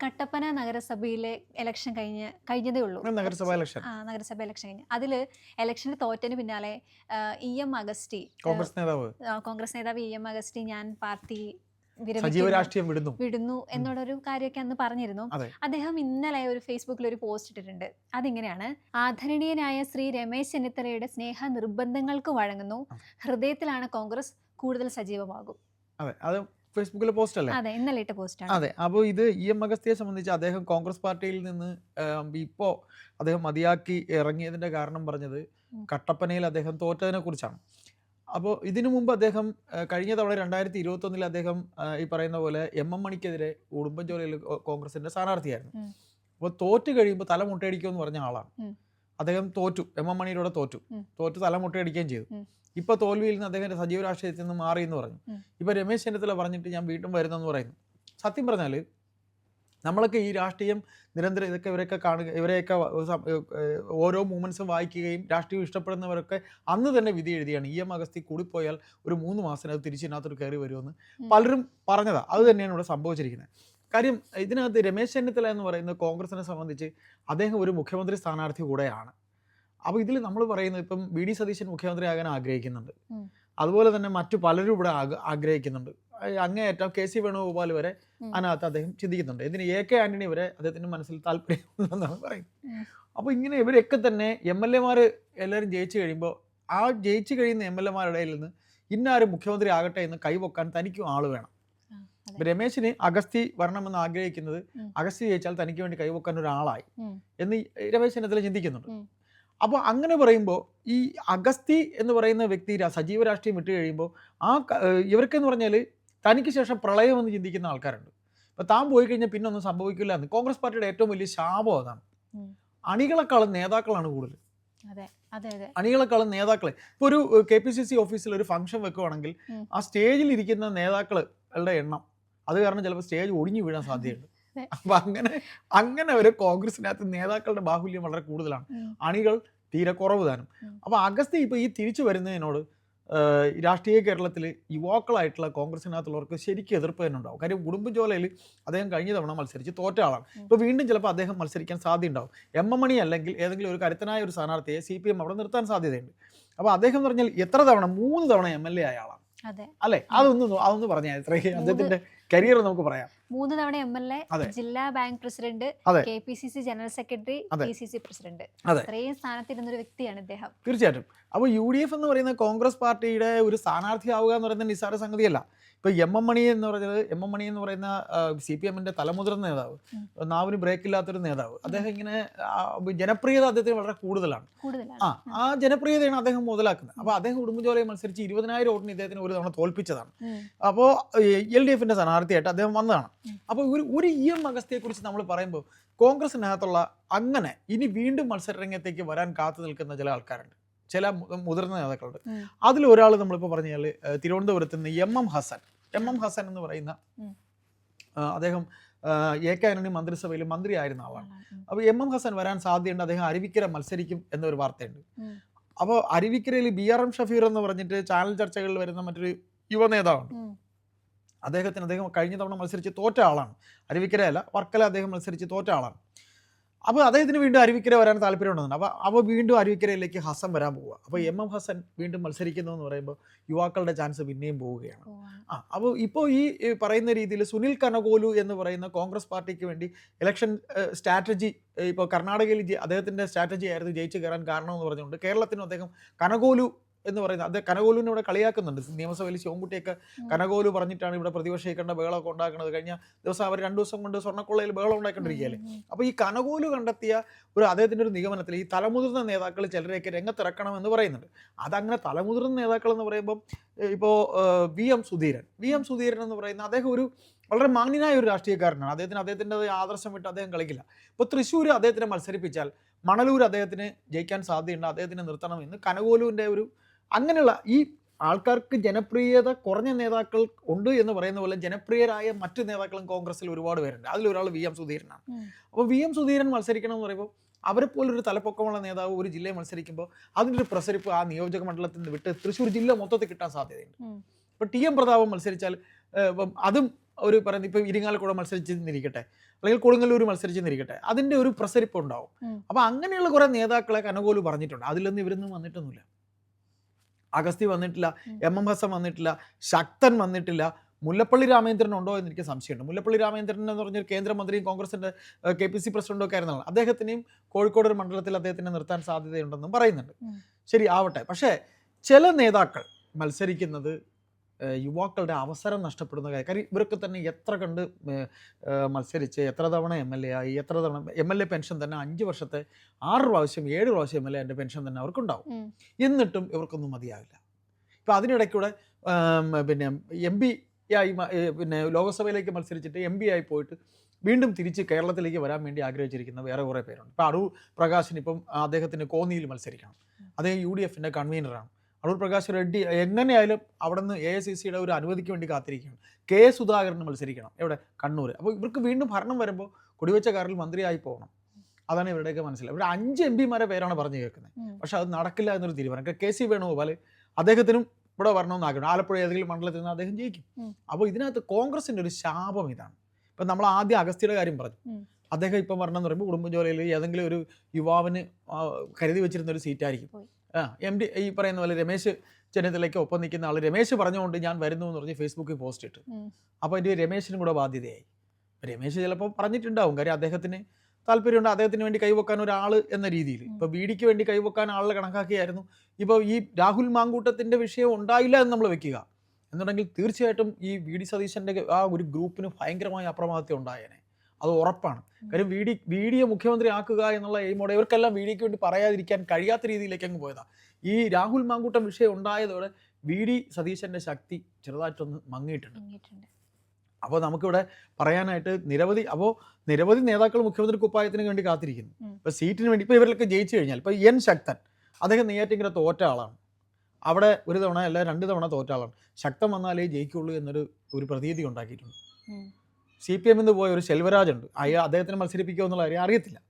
കട്ടപ്പന നഗരസഭയിലെ ഇലക്ഷൻ കഴിഞ്ഞ് കഴിഞ്ഞതേ ഉള്ളൂ. നഗരസഭ ഇലക്ഷൻ ആ നഗരസഭ ഇലക്ഷൻ കഴിഞ്ഞ്. അതിൽ ഇലക്ഷന് തോറ്റന് പിന്നാലെ ഇ എം അഗസ്റ്റി കോൺഗ്രസ് നേതാവ്. കോൺഗ്രസ് നേതാവ് ഇ എം അഗസ്റ്റി ഞാൻ പാർട്ടി സജീവ രാഷ്ട്രീയം വിടുന്നു. വിടുന്നു എന്നുള്ളൊരു കാര്യമൊക്കെ അന്ന് പറഞ്ഞിരുന്നു. അദ്ദേഹം ഇന്നലെ ഒരു ഫേസ്ബുക്കിൽ ഒരു പോസ്റ്റ് ഇട്ടിട്ടുണ്ട്. അതിങ്ങനെയാണ്. ആദരണീയനായ ശ്രീ രമേശ് ചെന്നിത്തലയുടെ സ്നേഹ നിർബന്ധങ്ങൾക്ക് വഴങ്ങുന്നു ഹൃദയത്തിലാണ് കോൺഗ്രസ് കൂടുതൽ സജീവമാകും. അതെ. അത് ഫേസ്ബുക്കിലെ പോസ്റ്റ് അല്ലേ അതെ ഇന്നലെ ഇട്ട പോസ്റ്റാണ്. അതെ അപ്പോൾ ഇത് ഇ എം അഗസ്തിയെ സംബന്ധിച്ച് അദ്ദേഹം കോൺഗ്രസ് പാർട്ടിയിൽ നിന്ന് ഇപ്പോൾ അദ്ദേഹം മതിയാക്കി ഇറങ്ങിയതിന്റെ കാരണം പറഞ്ഞത് കട്ടപ്പനയിൽ അദ്ദേഹം തോറ്റതിനെ കുറിച്ചാണ്. അപ്പോൾ ഇതിനു മുമ്പ് അദ്ദേഹം കഴിഞ്ഞ തവണ രണ്ടായിരത്തി ഇരുപത്തൊന്നിൽ അദ്ദേഹം ഈ പറയുന്ന പോലെ എം എം മണിക്കെതിരെ ഉടുമ്പൻചോലയിൽ കോൺഗ്രസിന്റെ സ്ഥാനാർത്ഥിയായിരുന്നു. അപ്പോൾ തോറ്റ് കഴിയുമ്പോൾ തല മുട്ടയടിക്കുമെന്ന് പറഞ്ഞ ആളാണ്. അദ്ദേഹം തോറ്റു എം എം മണിയിലൂടെ തോറ്റു. തോറ്റ് തല മുട്ടയടിക്കുകയും ചെയ്തു. ഇപ്പൊ തോൽവിയിൽ നിന്ന് അദ്ദേഹത്തിന്റെ സജീവ രാഷ്ട്രീയത്തിൽ നിന്ന് മാറി എന്ന് പറഞ്ഞു. ഇപ്പൊ രമേശ് ചെന്നിത്തല പറഞ്ഞിട്ട് ഞാൻ വീണ്ടും വരുന്നെന്ന് പറയുന്നു. സത്യം പറഞ്ഞാൽ നമ്മളൊക്കെ ഈ രാഷ്ട്രീയം നിരന്തരം ഇതൊക്കെ ഇവരൊക്കെ കാണുക ഇവരെയൊക്കെ ഓരോ മൂമെന്റ്സും വായിക്കുകയും രാഷ്ട്രീയം ഇഷ്ടപ്പെടുന്നവരൊക്കെ അന്ന് തന്നെ വിധി എഴുതിയാണ്. ഇ. എം. അഗസ്തി കൂടിപ്പോയാൽ ഒരു മൂന്ന് മാസത്തിനകത്ത് തിരിച്ചിനകത്തോട്ട് കയറി വരുമെന്ന് പലരും പറഞ്ഞതാ. അത് തന്നെയാണ് ഇവിടെ സംഭവിച്ചിരിക്കുന്നത് കാര്യം ഇതിനകത്ത് രമേശ് ചെന്നിത്തല എന്ന് പറയുന്നത് കോൺഗ്രസിനെ സംബന്ധിച്ച് അദ്ദേഹം ഒരു മുഖ്യമന്ത്രി സ്ഥാനാർത്ഥി കൂടെയാണ്. അപ്പോൾ ഇതിൽ നമ്മൾ പറയുന്നത് ഇപ്പം വി ഡി സതീശൻ മുഖ്യമന്ത്രി ആകാൻ ആഗ്രഹിക്കുന്നുണ്ട് അതുപോലെ തന്നെ മറ്റു പലരും ഇവിടെ ആഗ്രഹിക്കുന്നുണ്ട്. അങ്ങേയറ്റം കെ സി വേണുഗോപാൽ വരെ. അതിനകത്ത് അദ്ദേഹം ചിന്തിക്കുന്നുണ്ട്. ഇതിന് എ കെ ആന്റണി വരെ അദ്ദേഹത്തിന്റെ മനസ്സിൽ താല്പര്യമുണ്ടെന്നാണ് പറയുന്നത്. അപ്പൊ അപ്പോൾ ഇങ്ങനെ ഇവരൊക്കെ തന്നെ എം എൽ എമാർ എല്ലാവരും ജയിച്ചു കഴിയുമ്പോൾ ആ ജയിച്ചു കഴിയുന്ന എം എൽ എമാരുടെ നിന്ന് ഇന്നാരും മുഖ്യമന്ത്രി ആകട്ടെ എന്ന് കൈവക്കാൻ തനിക്കും ആൾ വേണം. രമേശിന് അഗസ്തി വരണമെന്ന് ആഗ്രഹിക്കുന്നത് അഗസ്തി ജയിച്ചാൽ തനിക്ക് വേണ്ടി കൈവക്കാൻ ഒരാളായി എന്ന് രമേശിനെ രമേശ് ചെന്നിത്തല ചിന്തിക്കുന്നുണ്ട്. അപ്പോൾ അങ്ങനെ പറയുമ്പോൾ ഈ അഗസ്തി എന്ന് പറയുന്ന വ്യക്തി സജീവ രാഷ്ട്രീയം വിട്ട് കഴിയുമ്പോൾ ആ ഇവർക്കെന്ന് പറഞ്ഞാൽ തനിക്ക് ശേഷം പ്രളയം എന്ന് ചിന്തിക്കുന്ന ആൾക്കാരുണ്ട്. അപ്പോൾ താൻ പോയി കഴിഞ്ഞാൽ പിന്നെ ഒന്നും സംഭവിക്കില്ല എന്ന്. കോൺഗ്രസ് പാർട്ടിയുടെ ഏറ്റവും വലിയ ശാപം അതാണ്. അണികളെക്കാളും നേതാക്കളാണ് കൂടുതൽ അണികളെക്കാളും നേതാക്കളെ. ഇപ്പോൾ ഒരു കെ പി സി സി ഓഫീസിൽ ഒരു ഫംഗ്ഷൻ വെക്കുവാണെങ്കിൽ ആ സ്റ്റേജിൽ ഇരിക്കുന്ന നേതാക്കളുടെ എണ്ണം അത് കാരണം ചിലപ്പോൾ സ്റ്റേജ് ഒടിഞ്ഞു വീഴാൻ സാധ്യതയുണ്ട്. അപ്പൊ അങ്ങനെ അങ്ങനെ ഒരു കോൺഗ്രസിനകത്ത് നേതാക്കളുടെ ബാഹുല്യം വളരെ കൂടുതലാണ്. അണികൾ തീരെ കുറവ് താനും. അപ്പൊ അഗസ്തി ഇപ്പൊ ഈ തിരിച്ചു വരുന്നതിനോട് രാഷ്ട്രീയ കേരളത്തിൽ യുവാക്കളായിട്ടുള്ള കോൺഗ്രസിനകത്തുള്ളവർക്ക് ശരിക്കും എതിർപ്പ് തന്നെ ഉണ്ടാവും. കാര്യം ഉടുമ്പൻചോലയിൽ അദ്ദേഹം കഴിഞ്ഞ തവണ മത്സരിച്ച് തോറ്റ ആളാണ്. ഇപ്പൊ വീണ്ടും ചിലപ്പോൾ അദ്ദേഹം മത്സരിക്കാൻ സാധ്യതയുണ്ടാവും. എം എം മണി അല്ലെങ്കിൽ ഏതെങ്കിലും ഒരു കരുത്തനായ ഒരു സ്ഥാനാർത്ഥിയെ സി പി എം അവിടെ നിർത്താൻ സാധ്യതയുണ്ട്. അപ്പോൾ അദ്ദേഹം എന്ന് പറഞ്ഞാൽ എത്ര തവണ മൂന്ന് തവണ എം എൽ എ ആയ ആളാണ്. അല്ലെ? അതൊന്ന് അതൊന്നും പറഞ്ഞാൽ ഇത്രയും അദ്ദേഹത്തിന്റെ കരിയർ നമുക്ക് പറയാം. മൂന്ന് തവണ എം എൽ എ ജില്ലാ bank president. K P C C general secretary. P C C president. ഇത്രയും സ്ഥാനത്തിരുന്ന ഒരു വ്യക്തിയാണ് ഇദ്ദേഹം. തീർച്ചയായിട്ടും. അപ്പോൾ യു ഡി എഫ് എന്ന് പറയുന്ന കോൺഗ്രസ് പാർട്ടിയുടെ ഒരു സ്ഥാനാർത്ഥിയാവുക എന്ന് പറയുന്നത് നിസ്സാര സംഗതിയല്ല. ഇപ്പോൾ എം എം മണി എന്ന് പറഞ്ഞത് എം എം മണി എന്ന് പറയുന്ന സി പി എമ്മിന്റെ തലമുതിർന്ന നേതാവ്. നാവിന് ബ്രേക്ക് ഇല്ലാത്തൊരു നേതാവ് അദ്ദേഹം ഇങ്ങനെ ജനപ്രിയത അദ്ദേഹത്തിന് വളരെ കൂടുതലാണ്. ആ ആ ജനപ്രിയതയാണ് അദ്ദേഹം മുതലാക്കുന്നത്. അപ്പോൾ അദ്ദേഹം കുടുംബജോലയെ മത്സരിച്ച് ഇരുപതിനായിരം വോട്ടിന് ഇദ്ദേഹത്തിന് ഒരു തവണ തോൽപ്പിച്ചതാണ്. അപ്പോ അപ്പോൾ എൽ ഡി എഫിന്റെ സ്ഥാനാർത്ഥിയായിട്ട് അദ്ദേഹം വന്നതാണ്. അപ്പൊ അപ്പോൾ ഒരു ഒരു ഇ എം അഗസ്തിയെക്കുറിച്ച് നമ്മൾ പറയുമ്പോൾ കോൺഗ്രസിനകത്തുള്ള അങ്ങനെ ഇനി വീണ്ടും മത്സരരംഗത്തേക്ക് വരാൻ കാത്തു നിൽക്കുന്ന ചില ആൾക്കാരുണ്ട്. ചില മുതിർന്ന നേതാക്കളുണ്ട്. അതിൽ ഒരാൾ നമ്മളിപ്പോൾ പറഞ്ഞാൽ തിരുവനന്തപുരത്ത് നിന്ന് M M Hasan. M M Hasan എന്ന് പറയുന്ന അദ്ദേഹം എ കെ ആന്റണി മന്ത്രിസഭയിൽ മന്ത്രിയായിരുന്ന ആളാണ്. അപ്പോൾ എം എം ഹസൻ വരാൻ സാധ്യതയുണ്ട്. അദ്ദേഹം അരുവിക്കര മത്സരിക്കും എന്നൊരു വാർത്തയുണ്ട്. അപ്പോൾ അരുവിക്കരയിൽ ബി ആർ എം ഷഫീർ എന്ന് പറഞ്ഞിട്ട് ചാനൽ ചർച്ചകളിൽ വരുന്ന മറ്റൊരു യുവ നേതാവുണ്ട്. അദ്ദേഹത്തിന് അദ്ദേഹം കഴിഞ്ഞ തവണ മത്സരിച്ച് തോറ്റ ആളാണ്. അരുവിക്കരയല്ല വർക്കല അദ്ദേഹം മത്സരിച്ച് തോറ്റ ആളാണ്. അപ്പോൾ അദ്ദേഹത്തിന് വീണ്ടും അരുവിക്കര വരാൻ താല്പര്യമുണ്ടെന്നുണ്ട്. അപ്പോൾ അപ്പോൾ വീണ്ടും അരുവിക്കരയിലേക്ക് ഹസൻ വരാൻ പോവുക. അപ്പോൾ എം എം ഹസൻ വീണ്ടും മത്സരിക്കുന്നു എന്ന് പറയുമ്പോൾ യുവാക്കളുടെ ചാൻസ് പിന്നെയും പോവുകയാണ്. ആ അപ്പോൾ ഇപ്പോൾ ഈ പറയുന്ന രീതിയിൽ സുനിൽ കനകോലു എന്ന് പറയുന്ന കോൺഗ്രസ് പാർട്ടിക്ക് വേണ്ടി ഇലക്ഷൻ സ്ട്രാറ്റജി ഇപ്പോൾ കർണാടകയിൽ അദ്ദേഹത്തിന്റെ സ്ട്രാറ്റജി ആയിരുന്നു ജയിച്ചു കയറാൻ കാരണമെന്ന് പറഞ്ഞുകൊണ്ട് കേരളത്തിനും അദ്ദേഹം കനകോലു എന്ന് പറയുന്നത് അദ്ദേഹം കനകോലുവിനെ ഇവിടെ കളിയാക്കുന്നുണ്ട്. നിയമസഭയിൽ ശിവൻകുട്ടിയൊക്കെ. കനകോലു പറഞ്ഞിട്ടാണ് ഇവിടെ പ്രതിപക്ഷിക്കേണ്ട ബഹളമൊക്കെ ഉണ്ടാക്കുന്നത് കഴിഞ്ഞ ദിവസം അവർ രണ്ടു ദിവസം കൊണ്ട് സ്വർണക്കൊള്ളയിൽ ബഹളം ഉണ്ടാക്കിക്കൊണ്ടിരിക്കുകയല്ലേ. അപ്പോൾ ഈ കനകോലു കണ്ടെത്തിയ ഒരു അദ്ദേഹത്തിന്റെ ഒരു നിഗമനത്തിൽ ഈ തലമുതിർന്ന നേതാക്കൾ ചിലരെയൊക്കെ രംഗത്തിറക്കണം എന്ന് പറയുന്നുണ്ട്. അതങ്ങനെ തലമുതിർന്ന നേതാക്കൾ എന്ന് പറയുമ്പോൾ ഇപ്പോൾ V M Sudheeran. V M Sudheeran എന്ന് പറയുന്ന അദ്ദേഹം ഒരു വളരെ മാന്യനായ ഒരു രാഷ്ട്രീയക്കാരനാണ്. അദ്ദേഹത്തിന് അദ്ദേഹത്തിന്റെ ആദർശം വിട്ട് അദ്ദേഹം കളിക്കില്ല. ഇപ്പോൾ തൃശ്ശൂർ അദ്ദേഹത്തിനെ മത്സരിപ്പിച്ചാൽ മണലൂർ അദ്ദേഹത്തിന് ജയിക്കാൻ സാധ്യതയുണ്ട് അദ്ദേഹത്തിന് നിർത്തണം എന്ന് കനകോലുവിന്റെ ഒരു അങ്ങനെയുള്ള ഈ ആൾക്കാർക്ക് ജനപ്രിയത കുറഞ്ഞ നേതാക്കൾ ഉണ്ട് എന്ന് പറയുന്ന പോലെ ജനപ്രിയരായ മറ്റു നേതാക്കളും കോൺഗ്രസിൽ ഒരുപാട് പേരുണ്ട്. അതിലൊരാൾ വി എം സുധീരനാണ്. അപ്പോൾ വി എം സുധീരൻ മത്സരിക്കണം എന്ന് പറയുമ്പോൾ അവരെ പോലൊരു തലപ്പൊക്കമുള്ള നേതാവ് ഒരു ജില്ലയെ മത്സരിക്കുമ്പോൾ അതിന്റെ ഒരു പ്രസരിപ്പ് ആ നിയോജക മണ്ഡലത്തിൽ നിന്ന് വിട്ട് തൃശ്ശൂർ ജില്ല മൊത്തത്തിൽ കിട്ടാൻ സാധ്യതയുണ്ട്. ഇപ്പോൾ ടി എം പ്രതാപം മത്സരിച്ചാൽ അതും ഒരു പറയുന്നത് ഇപ്പം ഇരിങ്ങാലക്കുട മത്സരിച്ചിരിക്കട്ടെ അല്ലെങ്കിൽ കൊടുങ്ങല്ലൂർ മത്സരിച്ചിരിക്കട്ടെ അതിന്റെ ഒരു പ്രസരിപ്പ് ഉണ്ടാവും. അപ്പോൾ അങ്ങനെയുള്ള കുറേ നേതാക്കളെ കനകോൽ പറഞ്ഞിട്ടുണ്ട്. അതിലൊന്നും ഇവരൊന്നും വന്നിട്ടൊന്നുമില്ല. അഗസ്തി വന്നിട്ടില്ല. എം എം ഹസൻ വന്നിട്ടില്ല ശക്തൻ വന്നിട്ടില്ല. മുല്ലപ്പള്ളി രാമേന്ദ്രൻ ഉണ്ടോ എന്ന് എനിക്ക് സംശയമുണ്ട്. മുല്ലപ്പള്ളി രാമേന്ദ്രൻ എന്ന് പറഞ്ഞൊരു കേന്ദ്രമന്ത്രിയും കോൺഗ്രസിന്റെ കെ പി സി പ്രസിഡന്റും ഒക്കെ ആയിരുന്നു അദ്ദേഹത്തിനെയും കോഴിക്കോട് ഒരു മണ്ഡലത്തിൽ അദ്ദേഹത്തിനെ നിർത്താൻ സാധ്യതയുണ്ടെന്നും പറയുന്നുണ്ട്. ശരി ആവട്ടെ. പക്ഷേ ചില നേതാക്കൾ മത്സരിക്കുന്നത് യുവാക്കളുടെ അവസരം നഷ്ടപ്പെടുന്ന കാര്യം. കാര്യം ഇവരൊക്കെ തന്നെ എത്ര കണ്ട് മത്സരിച്ച് എത്ര തവണ എം എൽ എ ആയി എത്ര തവണ എം എൽ എ പെൻഷൻ തന്നെ അഞ്ച് വർഷത്തെ ആറ് പ്രാവശ്യം ഏഴ് പ്രാവശ്യം എം എൽ എ പെൻഷൻ തന്നെ അവർക്കുണ്ടാവും. എന്നിട്ടും ഇവർക്കൊന്നും മതിയാവില്ല. ഇപ്പം അതിനിടയ്ക്കൂടെ പിന്നെ എം പി ആയി പിന്നെ ലോകസഭയിലേക്ക് മത്സരിച്ചിട്ട് എം പി ആയി പോയിട്ട് വീണ്ടും തിരിച്ച് കേരളത്തിലേക്ക് വരാൻ വേണ്ടി ആഗ്രഹിച്ചിരിക്കുന്ന വേറെ കുറേ പേരുണ്ട്. ഇപ്പം അടൂർ പ്രകാശിന് ഇപ്പം അദ്ദേഹത്തിന് കോന്നിയിൽ മത്സരിക്കണം. അദ്ദേഹം യു ഡി എഫിന്റെ കൺവീനറാണ് അടൂർ പ്രകാശ് റെഡ്ഡി എങ്ങനെയായാലും അവിടെ നിന്ന് എ ഐ സി സിയുടെ ഒരു അനുമതിക്ക് വേണ്ടി കാത്തിരിക്കുകയാണ്. കെ സുധാകരന് മത്സരിക്കണം. എവിടെ? കണ്ണൂർ അപ്പോൾ ഇവർക്ക് വീണ്ടും ഭരണം വരുമ്പോൾ കുടിവെച്ച കാറിൽ മന്ത്രിയായി പോകണം. അതാണ് ഇവരുടെയൊക്കെ മനസ്സിലായി ഇവിടെ അഞ്ച് എം പിമാരെ പേരാണ് പറഞ്ഞു കേൾക്കുന്നത്. പക്ഷെ അത് നടക്കില്ല എന്നൊരു തീരുമാനം. കെ സി വേണുഗോപാൽ അദ്ദേഹത്തിനും ഇവിടെ വരണമെന്ന് ആഗ്രഹം. ആലപ്പുഴ ഏതെങ്കിലും മണ്ഡലത്തിൽ നിന്ന് അദ്ദേഹം ജയിക്കും. അപ്പോൾ ഇതിനകത്ത് കോൺഗ്രസിന്റെ ഒരു ശാപം ഇതാണ്. ഇപ്പം നമ്മൾ ആദ്യം അഗസ്തിയുടെ കാര്യം പറഞ്ഞു. അദ്ദേഹം ഇപ്പം വരണമെന്ന് പറയുമ്പോൾ കുടുംബജോലയിൽ ഏതെങ്കിലും ഒരു യുവാവിന് കരുതി വെച്ചിരുന്ന ഒരു സീറ്റായിരിക്കും. എം ഡി ഈ പറയുന്ന പോലെ രമേശ് ചെന്നിത്തലയ്ക്ക് ഒപ്പം നിൽക്കുന്ന ആൾ രമേശ് പറഞ്ഞുകൊണ്ട് ഞാൻ വരുന്നു എന്ന് പറഞ്ഞ് ഫേസ്ബുക്കിൽ പോസ്റ്റ് ഇട്ടു. അപ്പോൾ എന്റെ രമേശിനും കൂടെ ബാധ്യതയായി. രമേശ് ചിലപ്പോൾ പറഞ്ഞിട്ടുണ്ടാവും കാര്യം അദ്ദേഹത്തിന് താല്പര്യമുണ്ട് അദ്ദേഹത്തിന് വേണ്ടി കൈവക്കാൻ ഒരാൾ എന്ന രീതിയിൽ. ഇപ്പോൾ ബി ഡിക്ക് വേണ്ടി കൈവക്കാൻ ആളെ കണക്കാക്കിയായിരുന്നു. ഇപ്പോൾ ഈ രാഹുൽ മാങ്കൂട്ടത്തിന്റെ വിഷയം ഉണ്ടായില്ല എന്ന് നമ്മൾ വെക്കുക. എന്നുണ്ടെങ്കിൽ തീർച്ചയായിട്ടും ഈ വി ഡി സതീശന്റെ ആ ഒരു ഗ്രൂപ്പിന് ഭയങ്കരമായ അപ്രമാദത്തെ ഉണ്ടായേനെ. അത് ഉറപ്പാണ്. കാര്യം വി ഡി വി ഡിയെ മുഖ്യമന്ത്രി ആക്കുക എന്നുള്ള എയിമോടെ ഇവർക്കെല്ലാം വി ഡിക്ക് വേണ്ടി പറയാതിരിക്കാൻ കഴിയാത്ത രീതിയിലേക്ക് അങ്ങ് പോയതാണ് ഈ രാഹുൽ മാങ്കൂട്ടം വിഷയം ഉണ്ടായതോടെ വി ഡി സതീശന്റെ ശക്തി ചെറുതായിട്ടൊന്ന് മങ്ങിയിട്ടുണ്ട്. അപ്പോൾ നമുക്കിവിടെ പറയാനായിട്ട് നിരവധി അപ്പോൾ നിരവധി നേതാക്കൾ മുഖ്യമന്ത്രി കുപ്പായത്തിന് വേണ്ടി കാത്തിരിക്കുന്നു. ഇപ്പോൾ സീറ്റിന് വേണ്ടി ഇപ്പോൾ ഇവരിലൊക്കെ ജയിച്ചു കഴിഞ്ഞാൽ ഇപ്പോൾ എൻ ശക്തൻ അദ്ദേഹം നെയ്യാറ്റിങ്കര തോറ്റ ആളാണ്. അവിടെ ഒരു തവണ അല്ല രണ്ട് തവണ തോറ്റ ആളാണ്. ശക്തം വന്നാലേ ജയിക്കുള്ളൂ എന്നൊരു ഒരു പ്രതീതി ഉണ്ടാക്കിയിട്ടുണ്ട്. സി പി എമ്മിൽ നിന്ന് പോയ ഒരു ശെൽവരാജ് ഉണ്ട് അയാൾ അദ്ദേഹത്തിന് മത്സരിപ്പിക്കുക എന്നുള്ള കാര്യം അറിയത്തില്ല.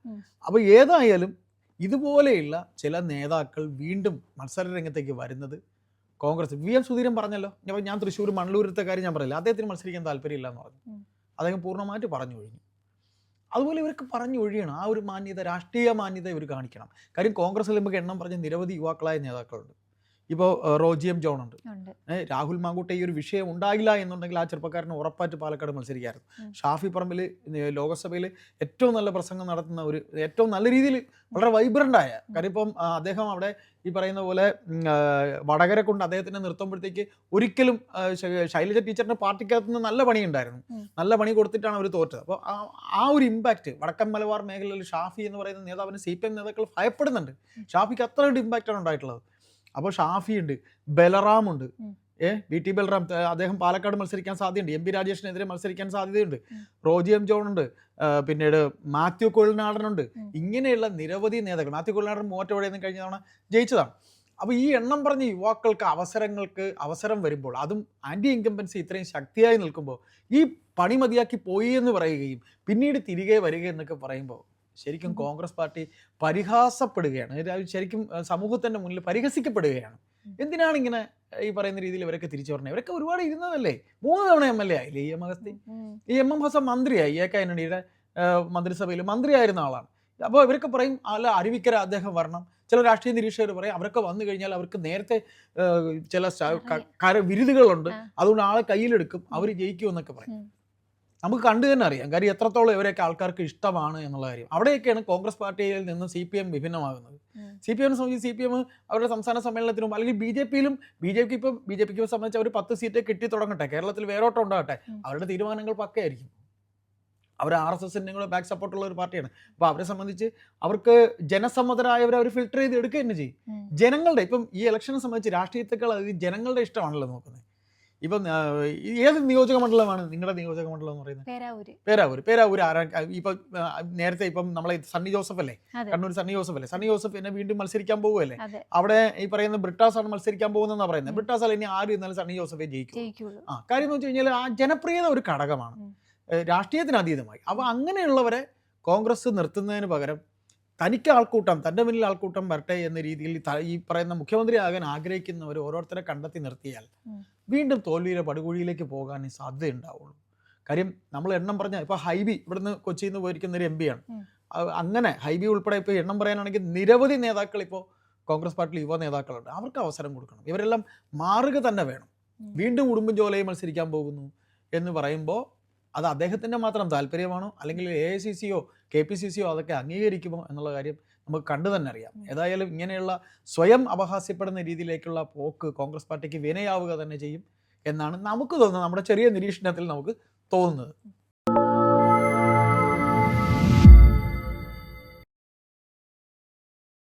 അപ്പോൾ ഏതായാലും ഇതുപോലെയുള്ള ചില നേതാക്കൾ വീണ്ടും മത്സര രംഗത്തേക്ക് വരുന്നത് കോൺഗ്രസ്. വി എം സുധീരൻ പറഞ്ഞല്ലോ. ഞാൻ- ഞാൻ തൃശ്ശൂർ മണ്ണൂരത്തെ കാര്യം ഞാൻ പറഞ്ഞില്ല അദ്ദേഹത്തിന് മത്സരിക്കാൻ താല്പര്യമില്ല എന്ന് പറഞ്ഞു. അദ്ദേഹം പൂർണമായിട്ട് പറഞ്ഞു കഴിഞ്ഞു അതുപോലെ ഇവർക്ക് പറഞ്ഞു ഒഴിയണം. ആ ഒരു മാന്യത രാഷ്ട്രീയ മാന്യത ഇവർ കാണിക്കണം. കാര്യം കോൺഗ്രസ് നമുക്ക് എണ്ണം പറഞ്ഞ നിരവധി യുവാക്കളായ നേതാക്കളുണ്ട്. ഇപ്പോൾ റോജി എം ജോൺ ഉണ്ട്. രാഹുൽ മാങ്കൂട്ടെ ഈ ഒരു വിഷയം ഉണ്ടായില്ല എന്നുണ്ടെങ്കിൽ ആ ചെറുപ്പക്കാരന് ഉറപ്പായിട്ട് പാലക്കാട് മത്സരിക്കായിരുന്നു. ഷാഫി പറമ്പിൽ ലോകസഭയിൽ ഏറ്റവും നല്ല പ്രസംഗം നടത്തുന്ന ഒരു ഏറ്റവും നല്ല രീതിയിൽ വളരെ വൈബ്രന്റ് ആയ കാര്യം ഇപ്പം അദ്ദേഹം അവിടെ ഈ പറയുന്ന പോലെ വടകര കൊണ്ട് അദ്ദേഹത്തിനെ നിർത്തുമ്പോഴത്തേക്ക് ഒരിക്കലും ശൈലജ ടീച്ചറിന് പാർട്ടിക്കകത്ത് നിന്ന് നല്ല പണി ഉണ്ടായിരുന്നു. നല്ല പണി കൊടുത്തിട്ടാണ് അവർ തോറ്റത്. അപ്പോൾ ആ ഒരു ഇമ്പാക്റ്റ് വടക്കൻ മലബാർ മേഖലയിൽ ഷാഫി എന്ന് പറയുന്ന നേതാവിന് സി പി എം നേതാക്കൾ ഭയപ്പെടുന്നുണ്ട്. ഷാഫിക്ക് അത്ര ഒരു ഇമ്പാക്റ്റാണ് ഉണ്ടായിട്ടുള്ളത്. അപ്പോൾ ഷാഫി ഉണ്ട് ബലറാം ഉണ്ട്. ഉം. ഏ ബി ടി ബൽറാം അദ്ദേഹം പാലക്കാട് മത്സരിക്കാൻ സാധ്യതയുണ്ട്. എം പി രാജേഷിനെതിരെ മത്സരിക്കാൻ സാധ്യതയുണ്ട്. റോജി എം ജോൺ ഉണ്ട് പിന്നീട് മാത്യു കൊഴിനാടനുണ്ട് ഉം. ഇങ്ങനെയുള്ള നിരവധി നേതാക്കൾ മാത്യു കൊഴിനാടൻ മൂവറ്റോടെ നിന്ന് കഴിഞ്ഞ തവണ ജയിച്ചതാണ്. അപ്പോൾ ഈ എണ്ണം പറഞ്ഞ യുവാക്കൾക്ക് അവസരങ്ങൾക്ക് അവസരം വരുമ്പോൾ അതും ആന്റി ഇൻകംബൻസി ഇത്രയും ശക്തിയായി നിൽക്കുമ്പോൾ ഈ പണി മതിയാക്കി പോയി എന്ന് പറയുകയും പിന്നീട് തിരികെ വരിക എന്നൊക്കെ പറയുമ്പോൾ ശരിക്കും കോൺഗ്രസ് പാർട്ടി പരിഹാസപ്പെടുകയാണ്. ശരിക്കും സമൂഹത്തിന്റെ മുന്നിൽ പരിഹസിക്കപ്പെടുകയാണ്. എന്തിനാണ് ഇങ്ങനെ ഈ പറയുന്ന രീതിയിൽ ഇവരൊക്കെ തിരിച്ചു പറഞ്ഞത് ഇവരൊക്കെ ഒരുപാട് ഇരുന്നതല്ലേ? മൂന്ന് തവണ എം എൽ എ ആയില്ലേ? ഈ എം അഗസ്തി. ഈ എം എം ഹസൻ മന്ത്രിയായി. എ കെ ആന്റണിയുടെ മന്ത്രിസഭയിൽ മന്ത്രിയായിരുന്ന ആളാണ്. അപ്പോൾ ഇവരൊക്കെ പറയും അല്ല അരുവിക്കര അദ്ദേഹം വരണം. ചില രാഷ്ട്രീയ നിരീക്ഷകർ പറയും അവരൊക്കെ വന്നു കഴിഞ്ഞാൽ അവർക്ക് നേരത്തെ ചില വിരുദുകളുണ്ട്. അതുകൊണ്ട് ആളെ കയ്യിലെടുക്കും. അവർ ജയിക്കും എന്നൊക്കെ പറയും. നമുക്ക് കണ്ടു തന്നെ അറിയാം. കാര്യം എത്രത്തോളം ഇവരെയൊക്കെ ആൾക്കാർക്ക് ഇഷ്ടമാണ് എന്നുള്ള കാര്യം. അവിടെയൊക്കെയാണ് കോൺഗ്രസ് പാർട്ടിയിൽ നിന്ന് സി പി എം വിഭിന്നമാകുന്നത്. സി പി എമ്മിനെ സംബന്ധിച്ച് സി പി എം അവരുടെ സംസ്ഥാന സമ്മേളനത്തിനും അല്ലെങ്കിൽ ബി ജെ പിയിലും ബി ജെ പിക്ക് ഇപ്പം ബി ജെ പിക്ക് സംബന്ധിച്ച് അവർ പത്ത് സീറ്റ് കിട്ടി തുടങ്ങട്ടെ. കേരളത്തിൽ വേറോട്ടം ഉണ്ടാകട്ടെ. അവരുടെ തീരുമാനങ്ങൾ പക്കയായിരിക്കും. അവർ ആർ എസ് എസിന്റെ കൂടെ ബാക്ക് സപ്പോർട്ടുള്ള ഒരു പാർട്ടിയാണ്. അപ്പോൾ അവരെ സംബന്ധിച്ച് അവർക്ക് ജനസമ്മതരായവരെ അവർ ഫിൽട്ടർ ചെയ്ത് എടുക്കുക തന്നെ ചെയ്യും. ജനങ്ങളുടെ ഇപ്പം ഈ ഇലക്ഷനെ സംബന്ധിച്ച് രാഷ്ട്രീയത്തെക്കാൾ അത് ജനങ്ങളുടെ ഇഷ്ടമാണല്ലോ നോക്കുന്നത്. ഇപ്പം ഏത് നിയോജക മണ്ഡലമാണ് നിങ്ങളുടെ നിയോജക മണ്ഡലം എന്ന് പറയുന്നത്? പേരാവൂർ പേരാവൂർ ആരാ ഇപ്പം നേരത്തെ ഇപ്പം നമ്മളെ സണ്ണി ജോസഫ് അല്ലേ? കണ്ണൂർ സണ്ണി ജോസഫ് അല്ലേ സണ്ണി ജോസഫ് എന്നെ വീണ്ടും മത്സരിക്കാൻ പോകുമല്ലേ അവിടെ ഈ പറയുന്ന ബ്രിട്ടാസ് ആണ് മത്സരിക്കാൻ പോകുന്നതെന്ന് പറയുന്നത്. അല്ല ഇനി ആരും ഇന്നലെ സണ്ണി ജോസഫെ ജയിക്കും ആ കാര്യം എന്ന് വെച്ച് കഴിഞ്ഞാൽ ആ ജനപ്രിയത ഒരു ഘടകമാണ്. രാഷ്ട്രീയത്തിന് അതീതമായി. അപ്പോൾ അങ്ങനെയുള്ളവരെ കോൺഗ്രസ് നിർത്തുന്നതിന് പകരം തനിക്ക് ആൾക്കൂട്ടം തന്റെ മുന്നിൽ ആൾക്കൂട്ടം വരട്ടെ എന്ന രീതിയിൽ ഈ പറയുന്ന മുഖ്യമന്ത്രി മുഖ്യമന്ത്രിയാകാൻ ആഗ്രഹിക്കുന്നവർ ഓരോരുത്തരെ കണ്ടെത്തി നിർത്തിയാൽ. വീണ്ടും തോൽവിയിലെ പടുകുഴിയിലേക്ക് പോകാൻ സാധ്യതയുണ്ടാവുള്ളൂ. കാര്യം നമ്മൾ എണ്ണം പറഞ്ഞ ഇപ്പോൾ ഹൈബി ഇവിടുന്ന് കൊച്ചിയിൽ നിന്ന് പോയിരിക്കുന്ന ഒരു എം പിയാണ്. അങ്ങനെ ഹൈബി ഉൾപ്പെടെ ഇപ്പോൾ എണ്ണം പറയാനാണെങ്കിൽ നിരവധി നേതാക്കൾ ഇപ്പോൾ കോൺഗ്രസ് പാർട്ടിയിൽ യുവ നേതാക്കളുണ്ട്. അവർക്ക് അവസരം കൊടുക്കണം. ഇവരെല്ലാം മാറുക തന്നെ വേണം. വീണ്ടും ഉടുമ്പും ജോലയും മത്സരിക്കാൻ പോകുന്നു എന്ന് പറയുമ്പോൾ അത് അദ്ദേഹത്തിന്റെ മാത്രം താല്പര്യമാണോ? അല്ലെങ്കിൽ എ ഐ സി സിയോ കെ പി സി സിയോ അതൊക്കെ അംഗീകരിക്കുമോ എന്നുള്ള കാര്യം നമുക്ക് കണ്ടു തന്നെ അറിയാം. ഏതായാലും ഇങ്ങനെയുള്ള സ്വയം അപഹാസ്യപ്പെടുന്ന രീതിയിലേക്കുള്ള പോക്ക് കോൺഗ്രസ് പാർട്ടിക്ക് വിനയാവുക തന്നെ ചെയ്യും എന്നാണ് നമുക്ക് തോന്നുന്നത്. നമ്മുടെ ചെറിയ നിരീക്ഷണത്തിൽ നമുക്ക് തോന്നുന്നത്.